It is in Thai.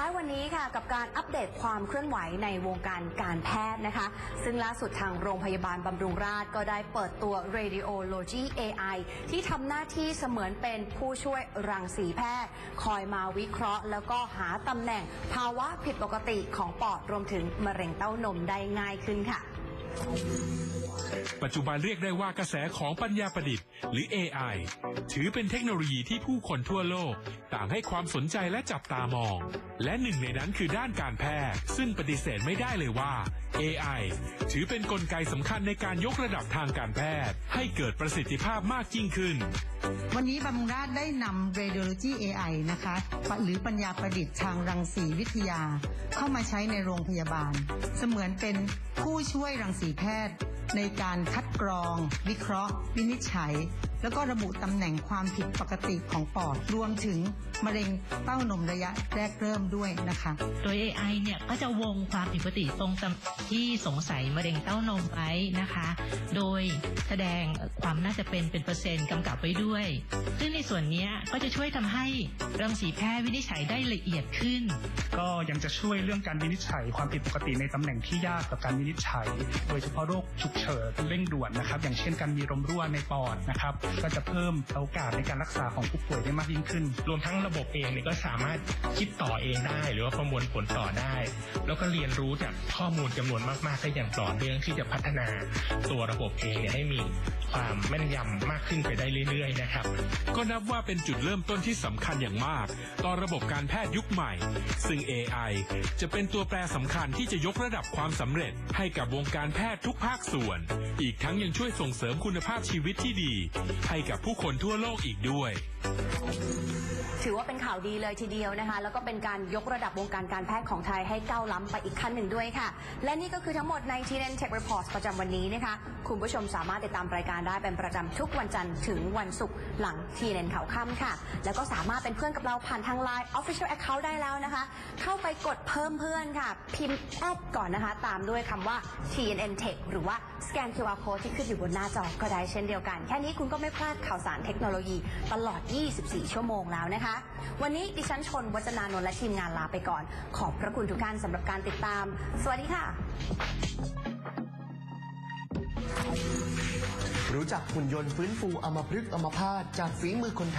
ท้ายวันนี้ค่ะกับการอัปเดตความเคลื่อนไหวในวงการการแพทย์นะคะ ซึ่งล่าสุดทางโรงพยาบาลบำรุงราษฎร์ก็ได้เปิดตัว Radiology AI ที่ทำหน้าที่เสมือนเป็นผู้ช่วยรังสีแพทย์ คอยมาวิเคราะห์ แล้วก็หาตำแหน่งภาวะผิดปกติของปอดรวมถึงมะเร็งเต้านมได้ง่ายขึ้นค่ะ ปัจจุบันเรียกได้ว่ากระแสของปัญญาประดิษฐ์ หรือ AI ถือเป็นเทคโนโลยีที่ผู้คนทั่วโลก ต่างให้ความสนใจและจับตามอง และหนึ่งในนั้นคือด้านการแพทย์ซึ่งปฏิเสธไม่ได้เลยว่า AI ถือเป็นนกลไกสำคัญในการยกระดับทางการแพทย์ ให้เกิดประสิทธิภาพมากยิ่งขึ้น วันนี้บำรุงราษฎร์ได้นำ Radiology AI นะคะปะหรือปัญญาประดิษฐ์ทางรังสีวิทยา เข้ามาใช้ในโรงพยาบาล เสมือนเป็นผู้ช่วยรังสีแพทย์ ในการคัดกรอง วิเคราะห์ วินิจฉัยแล้วก็ระบุตำแหน่งความผิดปกติของปอด รวมถึงมะเร็งเต้านมระยะแรกเริ่มด้วยนะคะ โดย AI เนี่ยก็จะวงความผิดปกติตรงตำที่สงสัยมะเร็งเต้านมไว้นะคะ โดยแสดงความน่าจะเป็นเป็นเปอร์เซ็นต์กำกับไว้ด้วย ซึ่งในส่วนเนี้ยก็จะช่วยทำให้รังสีแพทย์วินิจฉัยได้ละเอียดขึ้น ก็ยังจะช่วยเรื่องการวินิจฉัยความผิดปกติในตำแหน่งที่ยากต่อการวินิจฉัย โดยเฉพาะโรคฉุกเฉินเร่งด่วนนะครับ อย่างเช่นการมีลมรั่วในปอดนะครับก็จะเพิ่มโอกาสในการรักษาของผู้ป่วยได้มากยิ่งขึ้น รวมทั้งระบบเองเนี่ยก็สามารถคิดต่อเองได้ หรือว่าประมวลผลต่อได้ แล้วก็เรียนรู้จากข้อมูลจำนวนมากๆได้อย่างต่อเนื่องที่จะพัฒนาตัวระบบเองเนี่ยให้มีความแม่นยำมากขึ้นไปได้เรื่อยๆนะครับ ก็นับว่าเป็นจุดเริ่มต้นที่สำคัญอย่างมาก ต่อระบบการแพทย์ยุคใหม่ ซึ่ง AI จะเป็นตัวแปรสำคัญที่จะยกระดับความสำเร็จ ให้กับวงการแพทย์ทุกภาคส่วน อีกทั้งยังช่วยส่งเสริมคุณภาพชีวิตที่ดีให้กับผู้คนทั่วโลกอีกด้วย ถือว่าเป็นข่าวดีเลยทีเดียวนะคะ แล้วก็เป็นการยกระดับวงการการแพทย์ของไทยให้ก้าวล้ำไปอีกขั้นหนึ่งด้วยค่ะ และนี่ก็คือทั้งหมดใน TNN Tech Report ประจำวันนี้นะคะ คุณผู้ชมสามารถติดตามรายการได้เป็นประจำทุกวันจันทร์ถึงวันศุกร์หลัง TNN ข่าวค่ำค่ะ แล้วก็สามารถเป็นเพื่อนกับเราผ่านทาง Line Official Account ได้แล้วนะคะ เข้าไปกดเพิ่มเพื่อนค่ะ พิมพ์แอดก่อนนะคะ ตามด้วยคำว่า TNN Tech หรือว่าสแกน QR Code ที่ขึ้นอยู่บนหน้าจอก็ได้เช่นเดียวกัน แค่นี้คุณก็ไม่พลาดข่าวสารเทคโนโลยีตลอด 24 ชั่วโมงแล้วนะคะ วันนี้ดิฉันชนวัจนานนท์และทีมงานลาไปก่อน ขอบพระคุณทุกท่านสำหรับการติดตาม สวัสดีค่ะ รู้จักหุ่นยนต์ฟื้นฟูอมพฤกษ์อมพาตจากฝีมือคนไทย